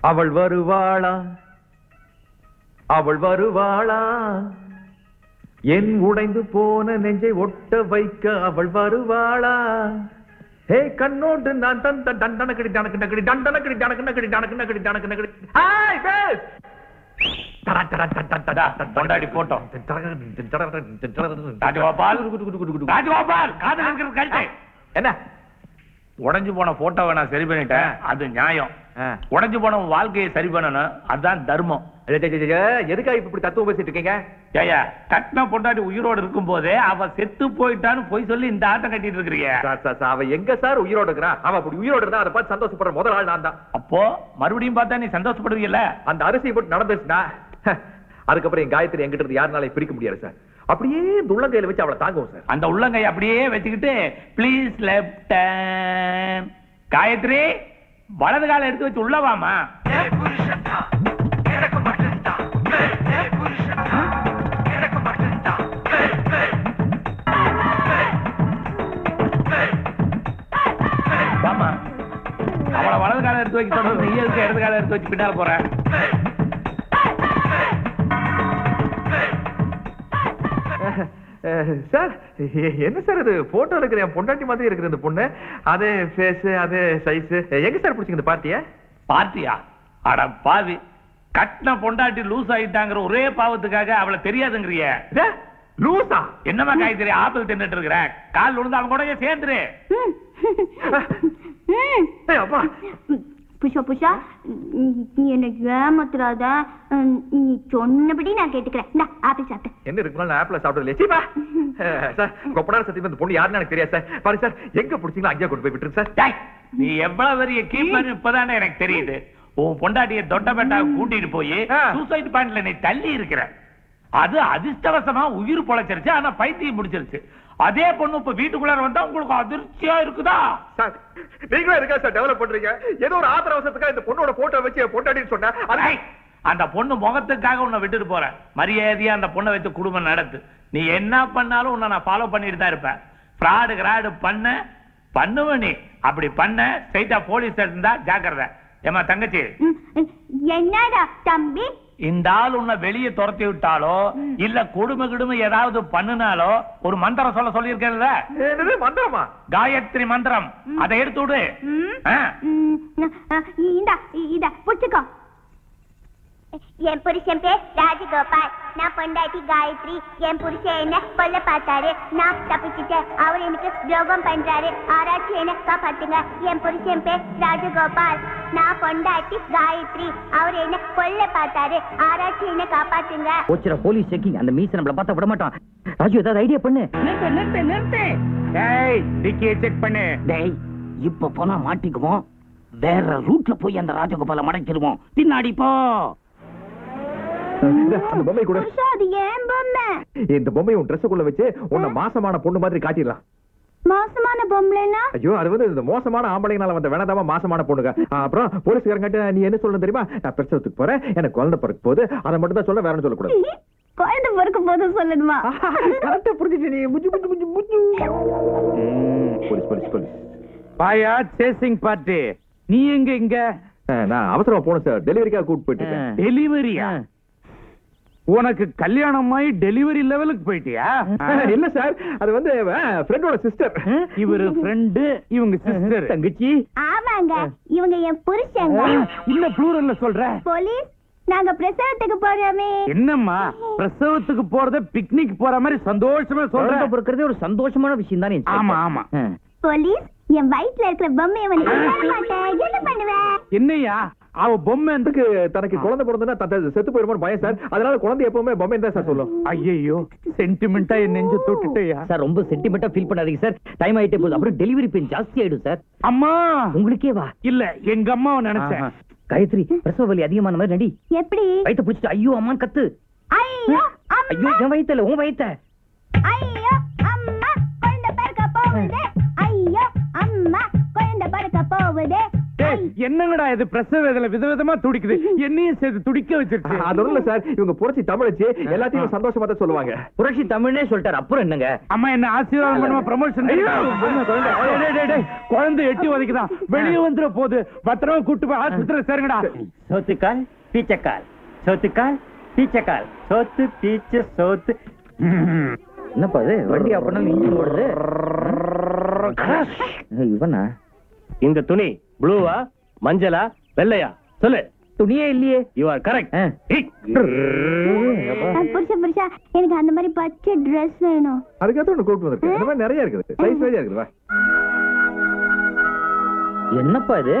அவள் வருவாளா? அவள் வருவாளா? என் உடைந்து போன நெஞ்சை ஒட்ட வைக்க அவள் வருவாளா? ஹே கண்ணோடு நான் தந்த டண்டனக்கடி டனக்கு நக்கடி டண்டனக்கடி டனக்கு நக்கடி டனக்கு நக்கடி டனக்கு நக்கடி ஹாய் பேஸ்! பொண்டாட்டி போட்டோம். ராஜகோபால். ராஜகோபால்! காதல் இருக்கிற கழுத்தை. என்ன? உடைஞ்சு போன போட்டோவை நான் சரி பண்ணிட்டேன். அது நியாயம். உடைஞ்சு போன வாழ்க்கையை சரி பண்ணணும். அதுதான் தர்மம். இப்ப இப்படி தத்துவம் பேசிட்டு இருக்கீங்க? ஏயா கட்டின பொண்டாட்டி உயிரோடு இருக்கும் போதே அவ செத்து போயிட்டான்னு போய் சொல்லி இந்த ஆட்டம் கட்டிட்டு இருக்கிறீங்க சார், சார், சார், அவ எங்க சார் உயிரோடு இருக்கிறா? அவ அப்படி உயிரோடு இருந்தா அதை பார்த்து சந்தோஷப்படுற முதல் ஆள் நான் தான். அப்போ மறுபடியும் பார்த்தா நீ சந்தோஷப்படுவீல்ல? அந்த அரிசி போட்டு நடந்துச்சுன்னா அதுக்கப்புறம் என் காயத்ரி எங்கிட்ட இருந்து யாருனாலே பிரிக்க முடியாது சார். அப்படியே இந்த உள்ளங்கையில வச்சு அவளை தாங்குவோம் சார். அந்த உள்ளங்கை அப்படியே வச்சுக்கிட்டு ப்ளீஸ் லெஃப்ட் காயத்ரி வலது காலை எடுத்து வச்சு உள்ள வாமா வாமா அவளை வலது காலை எடுத்து வைக்க சொல்றது நீ எதுக்கு இடது காலை எடுத்து வச்சு பின்னால போற? சார் என்ன சார் இது? போட்டோ இருக்கிற என் பொண்டாட்டி மாதிரி இருக்கிற இந்த பொண்ணு. அது ஃபேஸ் அது சைஸ் எங்க சார் பிடிச்சிங்க இந்த பார்ட்டிய? பார்ட்டியா? அட பாவி. கட்டின பொண்டாட்டி லூஸ் ஆயிட்டாங்கிற ஒரே பாவத்துக்காக அவளை தெரியாதுங்கிறிய. லூசா என்னமா காய்கறி ஆப்பிள் தின்னுட்டு இருக்கிற. கால் விழுந்து அவன் கூட சேர்ந்துரு. அப்பா. புஷா புஷா நீ என்ன ஏமாத்துறாத நீ சொன்னபடி நான் கேட்டுக்கிறேன். இந்த ஆப்பிள் சாப்பிட்டு என்ன இருக்குனாலும் நான் ஆப்பிள் சாப்பிடல சீப்பா சார் கொப்பனார் சத்தியம் இந்த பொண்ணு யாருன்னு எனக்கு தெரியாது சார். பாருங்க சார் எங்க பிடிச்சிங்களோ அங்கேயே கொண்டு போய் விட்டுருங்க சார். டேய், நீ எவ்வளவு பெரிய கீப்பர் இப்பதானே எனக்கு தெரியுது. உன் பொண்டாட்டிய தொட்டபெட்டா கூட்டிட்டு போய். சூசைட் பாயிண்ட்ல நீ தள்ளி இருக்கிற. அது அதிர்ஷ்டவசமா உயிர் பொழைச்சிருச்சு ஆனா பைத்தியம் முடிச்சிருச்சு. அதே பொண்ணு இப்ப வீட்டுக்குள்ளார வந்தா உங்களுக்கு அதிர்ச்சியா இருக்குதா? சார் நீங்களும் இருக்கா சார் டெவலப் பண்றீங்க? ஏதோ ஒரு ஆத்திர அவசரத்துக்காக இந்த பொண்ணோட போட்டோ வச்சு என் பொண்டாட்டின்னு சொன்னா அது அந்த பொண்ணு முகத்துக்காக உன்னை விட்டுட்டு போறேன். மரியாதையா அந்த பொண்ணை வச்சு குடும்பம் நடத்து. நீ என்ன பண்ணாலும் உன்னை நான் ஃபாலோ பண்ணிட்டு தான் இருப்பேன். ஃப்ராடு கிராடு பண்ண. பண்ணுவ நீ. அப்படி பண்ண ஸ்ட்ரைட்டா போலீஸ் இருந்தா ஜாக்கிரதை. ஏமா தங்கச்சி? என்னடா தம்பி? இந்த ஆள் உன்னை வெளியே துரத்தி விட்டாலோ இல்ல கொடுமை கிடுமை ஏதாவது பண்ணுனாலோ ஒரு மந்திரம் சொல்ல சொல்லியிருக்கேன்ல? மந்திரமா? காயத்ரி மந்திரம். அதை எடுத்து விடு. இந்தா இத புடிச்சுக்கோ. என் புருஷன் பேர் ராஜகோபால். நான் பொண்டாட்டி காயத்ரி. என் புருஷன் என்ன கொல்ல பார்த்தாரு. நான் தப்பிச்சுட்டேன். அவர் எனக்கு துரோகம் பண்றாரு. ஆராய்ச்சி என்ன காப்பாத்துங்க. என் புருஷன் பேர் ராஜகோபால். நான் பொண்டாட்டி காயத்ரி. அவர் என்ன கொல்ல பார்த்தாரு. ஆராய்ச்சி என்ன காப்பாத்துங்க. போச்சுடா போலீஸ் செக்கிங் அந்த மீச நம்மள பார்த்தா விட மாட்டான். ராஜு ஏதாவது ஐடியா பண்ணு. நிறுத்து நிறுத்து நிறுத்து. டேய் டிக்கியை செக் பண்ணு. டேய் இப்ப போனா மாட்டிக்குவோம். வேற ரூட்ல போய் அந்த ராஜகோபால மடக்கிடுவோம். பின்னாடி போ. அந்த பொம்மை கூட. அது ஏன் பொம்மை. இந்த பொம்மையை உன் ட்ரெஸ்ஸுக்குள்ள வச்சு உன்னை மாசமான பொண்ணு மாதிரி காட்டிடலாம். மோசமான பொம்பளைனா ஐயோ அது வந்து இந்த மோசமான ஆம்பளைங்கனால வந்த வேணாதாம மாசமான பொண்ணுங்க. அப்புறம் போலீஸ்காரங்கிட்ட நீ என்ன சொல்லணும் தெரியுமா? நான் பிரசவத்துக்கு போறேன் எனக்கு குழந்தை பிறக்க போகுது அதை மட்டும் தான் சொல்ல வேற சொல்லக்கூடாது. குழந்தை போது சொல்லணுமா கரெக்டா புரிஞ்சுட்டு நீ முஞ்சு முஞ்சு முஞ்சு முஞ்சு போலீஸ் போலீஸ் போலீஸ். பாயா சேசிங் பார்ட்டி நீ எங்க இங்க? நான் அவசரமா போகணும் சார் டெலிவரிக்காக கூட்டு போயிட்டு. டெலிவரியா உனக்கு கல்யாணம் ஆகி டெலிவரி லெவலுக்கு போயிட்டியா? இல்ல சார்? அது வந்து ஃப்ரெண்டோட சிஸ்டர் இவரு ஃப்ரெண்டு இவங்க சிஸ்டர் தங்கச்சி. ஆமாங்க. இவங்க என் புருஷங்க. இல்ல ப்ளூரல்ல சொல்ற? போலீஸ் நாங்க பிரசவத்துக்கு போறோமே. என்னம்மா? பிரசவத்துக்கு போறத பிக்னிக் போற மாதிரி சந்தோஷமா குழந்தை சொல்ற பிறக்கிறதே ஒரு சந்தோஷமான விஷயம் தானே ஆமா ஆமா. போலீஸ் என் வயித்துல இருக்கிற பொம்மையை என்ன பண்ணுவேன் என்னையா அவ பொம்மை அதுக்கு தனக்கு குழந்தை பிறந்தா தத்த செத்து போயிருமோ பயம் சார். அதனால குழந்தை எப்பவுமே பொம்மை தான் சார் சொல்லும். ஐயோ சென்டிமெண்டா என் நெஞ்சு தொட்டுட்டயா சார் ரொம்ப சென்டிமெண்டா ஃபீல் பண்ணாதீங்க சார். டைம் ஆயிட்டே போகுது. அப்புறம் டெலிவரி பெயின் ஜாஸ்தி ஆயிடும் சார். அம்மா! உங்களுக்கே வா. இல்ல எங்க அம்மாவை நினைச்சேன். காயத்ரி பிரசவ வலி அதிகமான மாதிரி நடி. எப்படி? வயித்தை பிடிச்சிட்டு ஐயோ அம்மான்னு கத்து. ஐயோ ஐயோ அம்மா என் வயித்துல உன் வயித்த. ஐயோ அம்மா! குழந்தை பிறக்க போகுது. ஐயோ அம்மா! குழந்தை பிறக்க போகுது. என்னங்கடா இது பிரசவ வேதனை விதவிதமா துடிக்குது? என்னையும் சேர்த்து துடிக்க வச்சிருச்சு. அது ஒண்ணும் இல்ல சார். இவங்க புரட்சி தமிழச்சு எல்லாத்தையும் சந்தோஷமா தான் சொல்லுவாங்க. புரட்சி தமிழ்னே சொல்லிட்டாரு. அப்புறம் என்னங்க? அம்மா என்ன ஆசீர்வாதம் பண்ணுமா ப்ரமோஷன் குழந்தை? எட்டி உதைக்குதான் வெளியே வந்துட போகுது பத்திரமா கூட்டு போய் ஆஸ்பத்திரியில சேருங்கடா. சோத்துக்கால் பீச்சக்கால். சோத்துக்கால் பீச்சக்கால். சோத்து பீச்சு சோத்து. என்னப்பா இது? வண்டி அப்பனா இன்ஜின் ஓடுது? இவனா? இந்த துணி ப்ளூவா மஞ்சளா வெள்ளையா? சொல்லு. துணியே இல்லையே. யூ ஆர் கரெக்ட் அஹ், புருஷா புருஷா எனக்கு அந்த மாதிரி பச்சை ட்ரெஸ் வேணும். அதுக்காக ஒண்ணு கூப்பிட்டு வந்திருக்கேன். இந்த மாதிரி நிறைய இருக்குது. சைஸ் நிறைய இருக்குது. வா. என்னப்பா இது?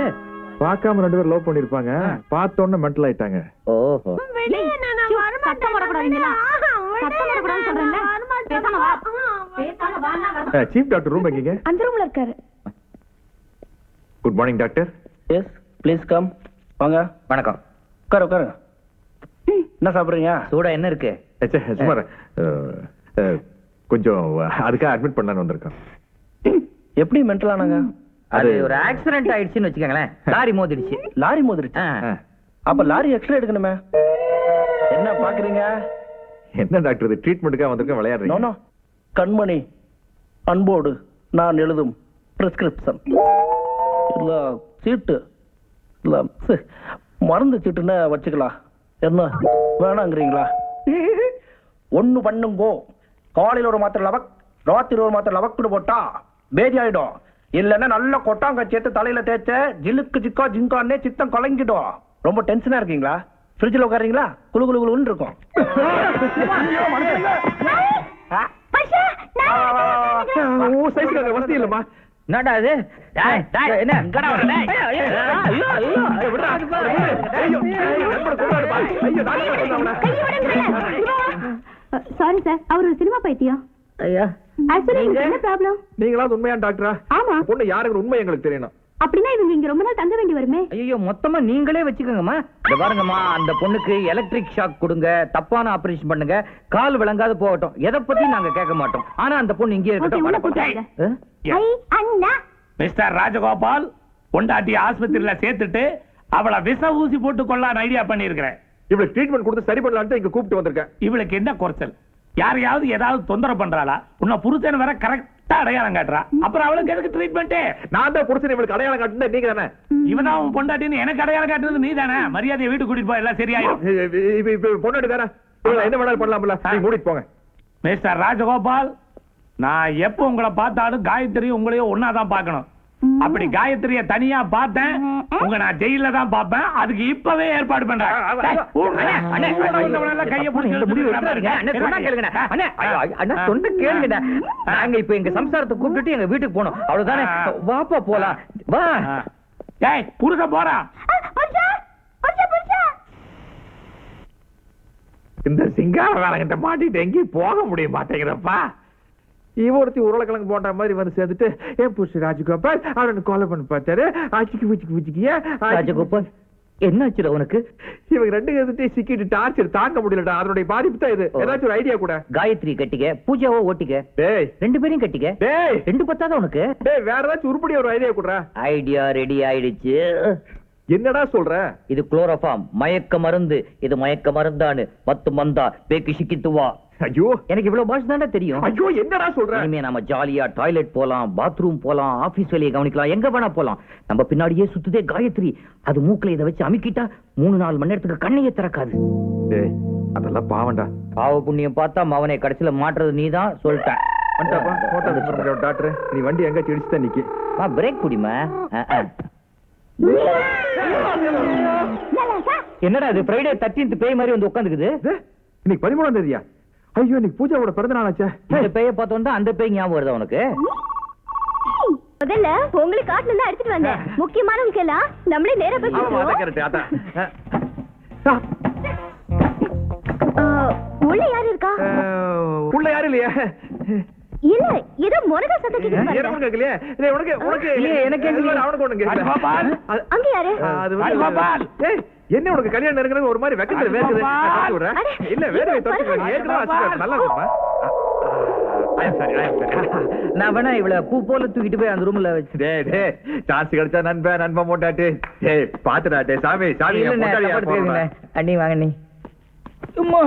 பார்க்காம ரெண்டு பேரும் லவ் பண்ணிருப்பாங்க பார்த்த உடனே மென்டல் ஆயிட்டாங்க. ஓஹோ. சீஃப் டாக்டர் ரூம் எங்கீங்க அந்த ரூம்ல இருக்காரு. Good morning doctor yes please come வாங்க. வணக்கம். உட்காரு உட்காரு என்ன சாப்பிடுறீங்க? சூடா என்ன இருக்கு? கொஞ்சம் அதுக்காக அட்மிட் பண்ணலான்னு வந்திருக்கோம். எப்படி மென்டல் ஆனாங்க? அது ஒரு ஆக்சிடென்ட் ஆயிடுச்சுன்னு வச்சுக்கோங்களேன். லாரி மோதிடுச்சு. லாரி மோதிருச்சு ஆ. அப்ப லாரி எக்ஸ்ட்ரா எடுக்கணுமே. என்ன பாக்குறீங்க? என்ன டாக்டர் இது? ட்ரீட்மெண்ட்டுக்காக வந்திருக்கேன் விளையாடுறீங்க. கண்மணி அன்போடு நான் எழுதும் பிரிஸ்கிரிப்ஷன் இல்ல சீட்டு. இல்ல மருந்து சீட்டுன்னு வச்சுக்கலாம். என்ன வேணாங்கிறீங்களா? ஒண்ணு பண்ணுங்கோ. காலையில ஒரு மாத்திரை லவக் ராத்திரி ஒரு மாத்திரை லவக்குன்னு போட்டா பேதி ஆயிடும். இல்லன்னா நல்ல கொட்டாங்க சேர்த்து தலையில தேய்ச்ச ஜிலுக்கு ஜிக்கா ஜிங்கான்னே சித்தம் கலங்கிடும். ரொம்ப டென்ஷனா இருக்கீங்களா? ஃப்ரிட்ஜில் உட்காருங்களா? குளு குளு குளுன்னு இருக்கும். வசதி இல்லம்மா. என்னடா இது டேய், டேய், என்ன இங்கடா வர, டேய். ஐயோ, ஐயோ, ஐயோ. விடுடா, விடுடா. ஐயோ, ஐயோ, நண்பனை கொண்டாடுப்பா. ஐயோ, டாக்டர் கொண்டாடுறா. சாரி சார் அவர் ஒரு சினிமா பைத்தியம் ஐயா ஆக்சுவலி என்ன ப்ராப்ளம் நீங்களாவது உண்மையான டாக்டரா ஆமா பொண்ணு யாருங்கிற உண்மை எங்களுக்கு தெரியணும் அப்படின்னா இவங்க இங்க ரொம்ப நாள் தங்க வேண்டி வருமே? ஐயோ மொத்தமா நீங்களே வச்சுக்கோங்கம்மா. இந்த பாருங்கம்மா அந்த பொண்ணுக்கு எலக்ட்ரிக் ஷாக் கொடுங்க தப்பான ஆபரேஷன் பண்ணுங்க கால் விளங்காது போகட்டும். எதை பத்தி நாங்க கேட்க மாட்டோம். ஆனா அந்த பொண்ணு இங்கே இருக்கட்டும். மிஸ்டர் ராஜகோபால் பொண்டாட்டி ஆஸ்பத்திரியில சேர்த்துட்டு அவளை விச ஊசி போட்டு கொள்ளான்னு ஐடியா பண்ணியிருக்கிறேன். இவளுக்கு ட்ரீட்மெண்ட் கொடுத்து சரி பண்ணலான்ட்டு இங்க கூப்பிட்டு வந்திருக்கேன். இவளுக்கு என்ன குறைச்சல்? யாரையாவது ஏதாவது தொந்தரவு பண்றாளா? உன்னை புருஷன் வேற கரெக்டா அடையாளம் காட்டுறா. அப்புறம் அவளுக்கு எதுக்கு ட்ரீட்மெண்ட் நான் தான் புடிச்சு இவளுக்கு அடையாளம் காட்டுனேன் நீங்க தானே? இவனா உன் பொண்டாட்டின்னு எனக்கு அடையாளம் காட்டுறது நீ தானே? மரியாதையை வீட்டுக்கு கூட்டிட்டு போய் எல்லாம் சரியாயிடும் பொண்ணாடி தானே? என்ன வேணாலும் பண்ணலாம்ல? நீங்க மூடிட்டு போங்க. மிஸ்டர் ராஜகோபால் நான் எப்போ உங்களை பார்த்தாலும் காயத்ரி உங்களையும் ஒன்னாதான் பார்க்கணும். அப்படி காயத்ரிய தனியா பார்த்தேன். உங்க நான் ஜெயில தான் பார்ப்பேன் அதுக்கு இப்பவே ஏற்பாடு பண்றேன் சொன்னா கேளுங்கண்ணே. நாங்க இப்ப எங்க சம்சாரத்தை கூப்பிட்டுட்டு எங்க வீட்டுக்கு போனோம் அவ்வளவுதானே வாப்பா போலாம் வா போறான் புருஷா புருஷா இந்த சிங்கார வேலைகிட்ட மாட்டிட்டு எங்கேயும் போக முடிய மாட்டேங்கிறப்பா இவ ஒருத்தி உருளைக்கிழங்கு போன்ற மாதிரி வந்து சேர்ந்துட்டு ஏன் புருஷ ராஜகோபால்? அவனை கொலை பண்ணி பார்த்தாரு. ஆச்சிக்கு பூச்சிக்கு பூச்சிக்கிய ராஜகோபால் என்னாச்சுடா உனக்கு? இவங்க ரெண்டு பேர்த்திட்டே சிக்கிட்டு டார்ச்சர் தாங்க முடியலடா. அதனுடைய பாதிப்பு தான் இது. ஏதாச்சும் ஒரு ஐடியா கூட. காயத்ரி கட்டிக்க பூஜாவோ ஓட்டிக்க. டேய். ரெண்டு பேரையும் கட்டிக்க? டேய். ரெண்டு பத்தாத உனக்கு? டேய் வேற ஏதாச்சும் உருப்படியா ஒரு ஐடியா கூடா ஐடியா ரெடி ஆயிடுச்சு. என்னடா சொல்ற? இது குளோரோஃபார்ம் மயக்க மருந்து. இது மயக்க மருந்தானு மத்து மந்தா. பேக்கு சிக்கித்துவா ஐயோ. எனக்கு இவ்வளவு பாஷை தானே தெரியும். ஐயோ என்னடா சொல்ற? இனிமே நாம ஜாலியா டாய்லெட் போலாம் பாத்ரூம் போலாம் ஆபீஸ் வேலையை கவனிக்கலாம் எங்க வேணா போலாம். நம்ம பின்னாடியே சுத்துதே காயத்ரி. அது மூக்குல இதை வச்சு அமுக்கிட்டா மூணு நாலு மணி நேரத்துக்கு கண்ணையே திறக்காது. டேய் அதெல்லாம் பாவம்டா. பாவ புண்ணியம் பார்த்தா மவனை கடைசியில மாட்டுறது நீதான் சொல்லிட்டேன். டாக்டர் நீ வண்டி எங்க இடிச்சுதான் நிக்கி. பிரேக் குடிமா என்னடா இது ஃப்ரைடே தர்டீன்த் பேய் மாதிரி வந்து உட்காந்துக்குது? இது, இன்னைக்கு பதிமூணாம் தேதியா? ஐயோ இன்னைக்கு பூஜாவோட பிறந்த நாள் ஆச்சே இந்த பேயை பார்த்தோம் அந்த பேய் ஞாபகம் வருதா உனக்கு? முதல்ல உங்களுக்கு காட்டுல தான் எடுத்துட்டு வந்தேன் முக்கியமானவங்களுக்கு எல்லாம் நம்மளே நேரா போய் உள்ள யாரு இருக்கா? உள்ள யாரும் இல்லையா? இல்ல ஏதோ முருக சத்தம் கேக்குது இல்லை, உனக்கு உனக்கு இல்லையே, எனக்கு கேட்கலையே. அவனுக்கு ஒண்ணு அங்க யாரு? அது. ஏய், என்ன உனக்கு கல்யாணம் இருக்கிறது ஒரு மாதிரி வெக்கத்துல வேர்க்குது? நான் விடுறேன். இல்ல வேர்வை தொடச்சு. ஏற்கனவே இருக்கு. நல்லா இருக்குமா. நான் வேணா இவள பூ போல தூக்கிட்டு போய் அந்த ரூம்ல வச்சு டேய் டேய் சான்ஸ் கிடைச்சா நண்பன் நண்பன் போட்டாட்டு டேய் பாத்துடா டேய் சாமி சாமி. அண்ணி வாங்க நீ சும்மா.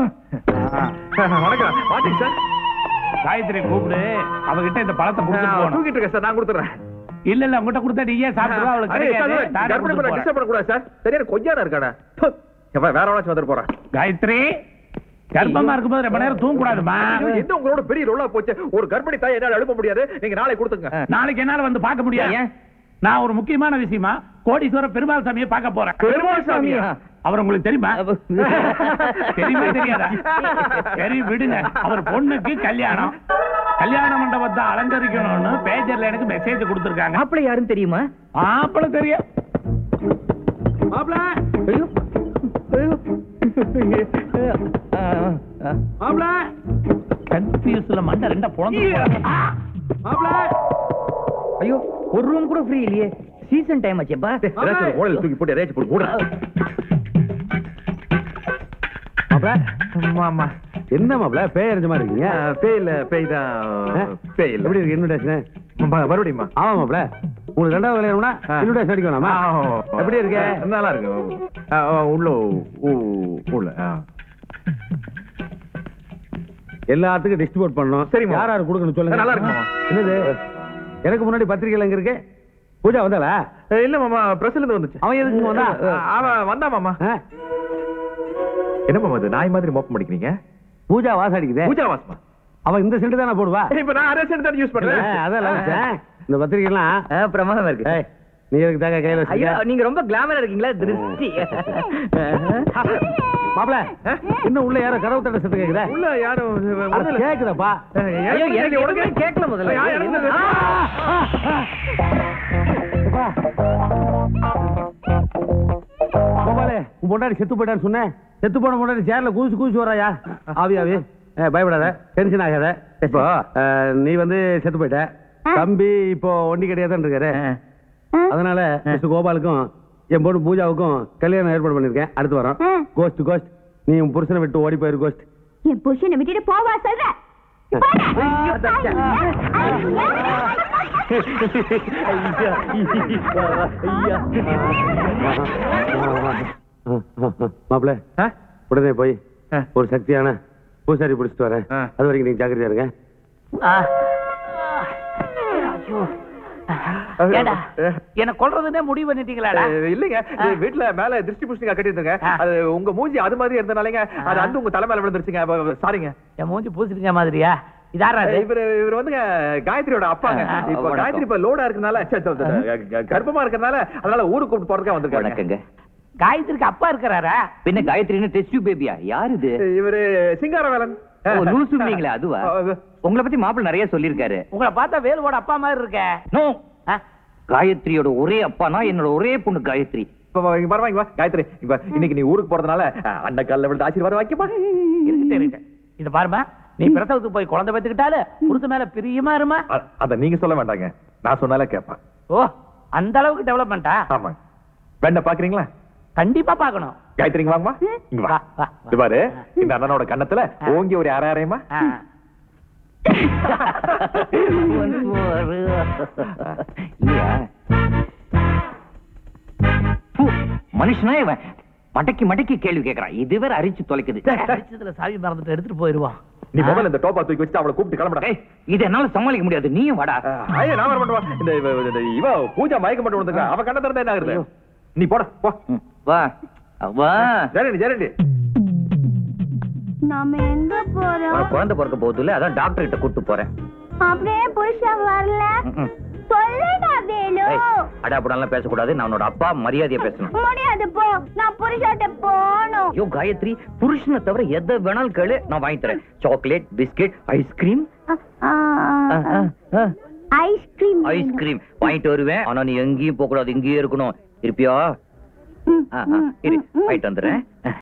வணக்கம். மாட்டீங்க சார்? காயத்ரி கூப்பிடு. அவகிட்ட இந்த பழத்தை தூக்கிட்டு இருக்கேன் சார். நான் கொடுத்துறேன் இல்ல இல்ல உங்ககிட்ட கொடுத்தா நீயே சாப்பிடுவா? அவளுக்கு பண்ணக்கூடாது சார் சரியான கொய்யானா இருக்காடா ப்பு. எப்பா, வேற எவனாச்சும் வந்துட்டு போறான் காயத்ரி கர்ப்பமா இருக்கும்போது ரொம்ப நேரம் தூங்க கூடாதுமா? என்ன உங்களோட பெரிய ரோலா போச்சு? ஒரு கர்ப்பிணி தாய் என்னால எழுப்ப முடியாது. நீங்க நாளை கொடுத்துங்க நாளைக்கு என்னால வந்து பார்க்க முடியாது? நான் ஒரு முக்கியமான விஷயமா கோடீஸ்வர பெருமாள் சாமியை பார்க்க போறேன். பெருமாள் சாமியா? அவர் உங்களுக்கு தெரியுமா? தெரியுமா தெரியாதா? சரி விடுங்க. அவர் பொண்ணுக்கு கல்யாணம். கல்யாண மண்டபத்தை அலங்கரிக்கணும்னு பேஜர்ல எனக்கு மெசேஜ் கொடுத்திருக்காங்க. மாப்பிள்ளை யாருன்னு தெரியுமா? ஆப்பள தெரியும். ஐயோ. கன்ஃபியூஸ்ல மண்டை ரெண்டா பொழந்து ஐயோ! ஒரு ரூம் கூட ஃப்ரீ இல்லையே. சீசன் டைம் ஆச்சேப்பா ஓலையில தூக்கி போட்டு ஏதாச்சும் போட்டு மூடுறா. ஆமா என்ன மாப்ள பேய் அறிஞ்ச மாதிரி இருக்கீங்க? பேய் இல்ல பேய் தான். பேய் இல்ல. எப்படி இருக்கு? இன்விடேஷன் மறுபடியுமா ஆமா மாப்ள உங்களுக்கு ரெண்டாவது கல்யாணம்னா. இன்விடேஷன் அடிக்க வேணாமா எப்படி இருக்கு? நல்லா இருக்கு உள்ள உள்ள. எல்லாத்துக்கும் டிஸ்ட்ரிபியூட் பண்ணணும். சரிம்மா. யார் யார் கொடுக்கணும் சொல்லுங்க. நல்லா இருக்குமா? என்னது? எனக்கு முன்னாடி பத்திரிக்கைல எங்க இருக்கு? பூஜா வந்தாளா? ஏ, இல்ல மாமா. பிரஸ்ல இருந்து வந்துச்சு. அவன் எதுக்கு வந்தா? அவன் வந்தா மாமா? என்ன மாமா இது? நாய் மாதிரி மோப்பம் பண்ணிக்கிறீங்க பூஜா வாசம் அடிக்குதே. பூஜா வாசமா? அவன் இந்த சென்ட் தானே போடுவா? இப்ப நான் அரே சென்ட் தான் யூஸ் பண்றேன். நினைச்சேன். இந்த பத்திரிக்கை எல்லாம் பிரமாதமா இருக்கு. நீ எதுக்கு தாங்க கையில ஐயோ நீங்க ரொம்ப கிளாமரா இருக்கீங்களா? திருஷ்டி. மாப்ள இன்னும் உள்ள யாரோ கதவு தட்ட சத்தம் கேக்குதா? உள்ள இல்ல. கேக்குதாப்பா. ஐயோ எனக்கு உடனே கேட்கல முதல்ல. உன் பொண்டாடி செத்து போயிட்டான்னு சொன்னேன். செத்து போன பொண்டாடி சேர்ல குதிச்சு குதிச்சு வராயா ஆவி ஆவி. பயப்படாத. டென்ஷன் ஆகாத. இப்போ நீ வந்து செத்து போயிட்ட. தம்பி இப்போ ஒண்டி கிடையாதான் இருக்காரு. அதனால மிஸ்டர் கோபாலுக்கும் என் பொண்ணு பூஜாவுக்கும் கல்யாணம் ஏற்பாடு பண்ணிருக்கேன் அடுத்து வரோம். கோஸ்ட் கோஸ்ட் நீ உன் புருஷனை விட்டு ஓடி போயிரு கோஸ்ட் என் புருஷனை விட்டுட்டு போவா சொல்ற? போடா. மாப்பிள்ள? உடனே போய். ஒரு சக்தியான பூசாரி பிடிச்சிட்டு வரேன். அது வரைக்கும் நீங்க ஜாக்கிரதையா இருங்க. என்ன கொல்றதுன்னே முடிவு பண்ணிட்டீங்களாடா? ஏ, இல்லைங்க. வீட்ல மேல திருஷ்டி புஷ்டிங்க கட்டிருந்தங்க. அது உங்க மூஞ்சி அது மாதிரி இருந்தனாலங்க. அது அந்த உங்க தலை மேல விழுந்துருச்சுங்க சாரிங்க என் மூஞ்சி பூசிட்டீங்க மாதிரியா? இவர் இவர் வந்துங்க காயத்ரியோட அப்பாங்க. இப்ப. காயத்ரி இப்ப லோடா இருக்கனால கர்ப்பமா இருக்கறனால அதனால ஊருக்கு கூப்பிட்டு போறதுக்கா வந்திருக்காங்க. காயத்ரிக்கு அப்பா இருக்கிறாரா? பின்ன காயத்ரின்னு டெஸ்ட் பேபியா யாரு இது? இவரு சிங்காரவேலன். ஓ, லூசு இல்லீங்களா, அதுவா? உங்களை பத்தி மாப்பிள்ள நிறைய சொல்லியிருக்காரு. உங்களை பார்த்தா வேலுவோட அப்பா மாதிரி இருக்க. நோ? காயத்ரியோட ஒரே அப்பானா? என்னோட ஒரே பொண்ணு காயத்ரி. காயத்ரி இன்னைக்கு நீ ஊருக்கு போறதுனால அண்ணன் கால்ல விழுந்து ஆசீர்வாதம் வாக்கிப்பா. இது பாருமா நீ பிரசவத்துக்கு போய் குழந்தை பெத்துக்கிட்டாலும் புருஷ மேல பிரியமா இருமா அத நீங்க சொல்ல வேண்டாங்க. நான் சொன்னாலே கேட்பான். ஓ அந்த அளவுக்கு டெவலப்மெண்டா ஆமாங்க. வேண்ட பாக்குறீங்களா? கண்டிப்பா பாக்கணும் காயத்ரி இங்க வாங்கம்மா. இங்க வா. இது பாரு இந்த அண்ணனோட கண்ணத்துல ஓங்கி ஒரு அரை அரையமா மனுஷனா இவன். மடக்கி மடக்கி கேள்வி கேக்குறான் இது வேற அரிச்சு தொலைக்குது. அடிச்சதுல சாவி மறந்துட்டு எடுத்துட்டு போயிருவான். நீ முதல்ல இந்த டோப்பா தூக்கி வச்சுட்டு அவளை கூப்பிட்டு கிளம்புடா. இது என்னால சமாளிக்க முடியாது. நீயும் வாடா. ஐயா நான் வர மாட்டேன் இந்த இவ- இந்த இவ பூஜா மட்டும் வந்துருக்கா அவ கண்ண திறந்தா என்ன ஆகுது. நீ போட போ. வா. வா. ஜெரண்டி ஜெரண்டி நாம எங்க போறோம்? குழந்தை பிறக்க போகுது இல்ல அதான் டாக்டர் கிட்ட கூட்டு போறேன். அப்படியே புருஷன் வரல. சொல்லுடா வேலு. அடா அப்படிலாம் பேசக்கூடாது நான் உன்னோட அப்பா மரியாதையா பேசணும். முடியாது போ. நான் புருஷன்ட்ட போகணும். ஐயோ காயத்ரி புருஷனை தவிர எதை வேணாலும் கேளு நான் வாங்கி தரேன். Chocolate biscuit ice cream ice cream ice cream வாங்கிட்டு வருவேன். ஆனா நீ எங்கேயும் போக கூடாது இங்கேயே இருக்கணும். இருப்பியா? இரு வாங்கிட்டு வந்துடுறேன்.